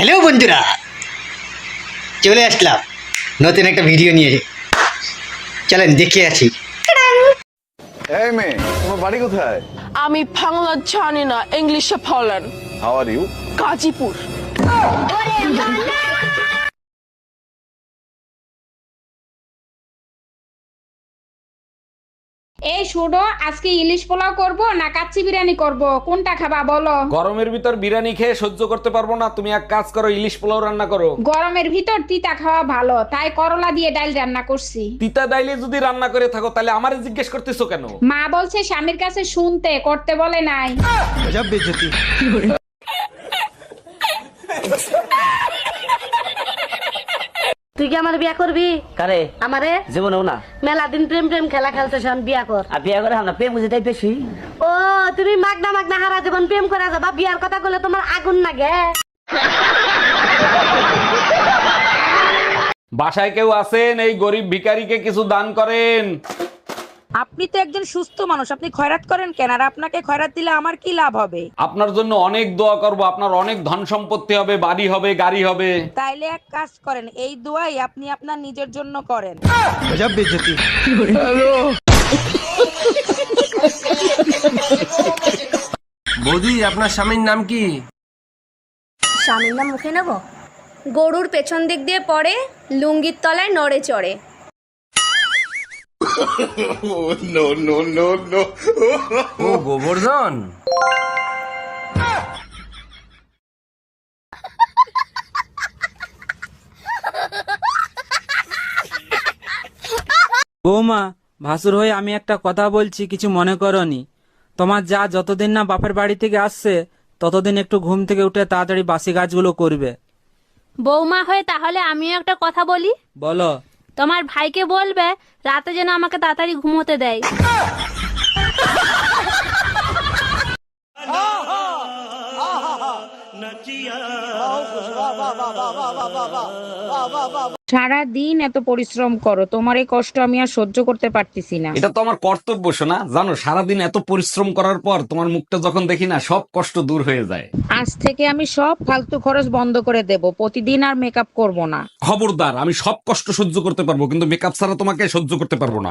Hello বন্ধুরা চলে আসলাম। নতুন একটা ভিডিও নিয়ে। চলেন দেখে আছি এই মেয়ে তোমার বাড়ি কোথায়? আমি বাংলা জানি না ইংলিশে বলেন। How are you Gazipur. এই শুনো আজকে ইলিশ পোলাও করব না কাচ্চি বিরিয়ানি করব? কোনটা খাবা বলো? গরমের ভিতর বিরিয়ানি খেয়ে সহ্য করতে পারব না। তুমি এক কাজ করো ইলিশ পোলাও রান্না করো। গরমের ভিতর তিতা খাওয়া ভালো তাই করলা দিয়ে ডাল রান্না করছি। তিতা ডাইলে যদি রান্না করে থাকো তাহলে আমারে জিজ্ঞেস করতেছো কেন? মা বলছে স্বামীর কাছে শুনতে করতে বলে নাই। তুই কি আমার বিয়া করবি? কারে? আমারে? জীবনেও না। মেলা দিন প্রেম প্রেম খেলা খেলছে শোন বিয়া কর। আর বিয়া করে আমরা প্রেম বুঝে তাই বেশি। ও তুমি মাগনা মাগনা হারা জীবন প্রেম করা যাবা বিয়ার কথা বলে তোমার আগুন লাগে। বাসায় কেউ আছেন? এই গরিব ভিখারিকে কিছু দান করেন। আপনি তো একজন সুস্থ মানুষ আপনি খয়রাত করেন কেন? আর আপনাকে খয়রাত দিলে আমার কি লাভ হবে? আপনার জন্য অনেক দোয়া করব আপনার অনেক ধন সম্পত্তি হবে বাড়ি হবে গাড়ি হবে। তাইলে এক কাজ করেন এই দোয়াই আপনি আপনার নিজের জন্য করেন। বৌদি আপনার স্বামীর নাম কি? স্বামীর নাম মুখে নেব? গরুর পেছন দিক দিয়ে পড়ে লুঙ্গির তলায় নড়ে চড়ে। ও গোবর্ধন। বৌমা ভাসুর হয়ে আমি একটা কথা বলছি কিছু মনে করনি। তোমার যা যতদিন না বাপের বাড়ি থেকে আসছে ততদিন একটু ঘুম থেকে উঠে তাড়াতাড়ি বাসি গাছগুলো করবে। বৌমা হয়ে তাহলে আমিও একটা কথা বলি? বলো। তোমার ভাইকে বলবে রাতে যেন আমাকে তাড়াতাড়ি ঘুমোতে দেয় সারা দিন এত পরিশ্রম করো তোমার এই কষ্ট আমি আর সহ্য করতে পারতেছি না। এটা তো আমার কর্তব্য শোনা জানো সারাদিন এত পরিশ্রম করার পর তোমার মুখটা যখন দেখি না সব কষ্ট দূর হয়ে যায়। আজ থেকে আমি সব ফালতু খরচ বন্ধ করে দেব প্রতিদিন আর মেকআপ করব না। খবরদার আমি সব কষ্ট সহ্য করতে পারব কিন্তু মেকআপ ছাড়া তোমাকে সহ্য করতে পারব না।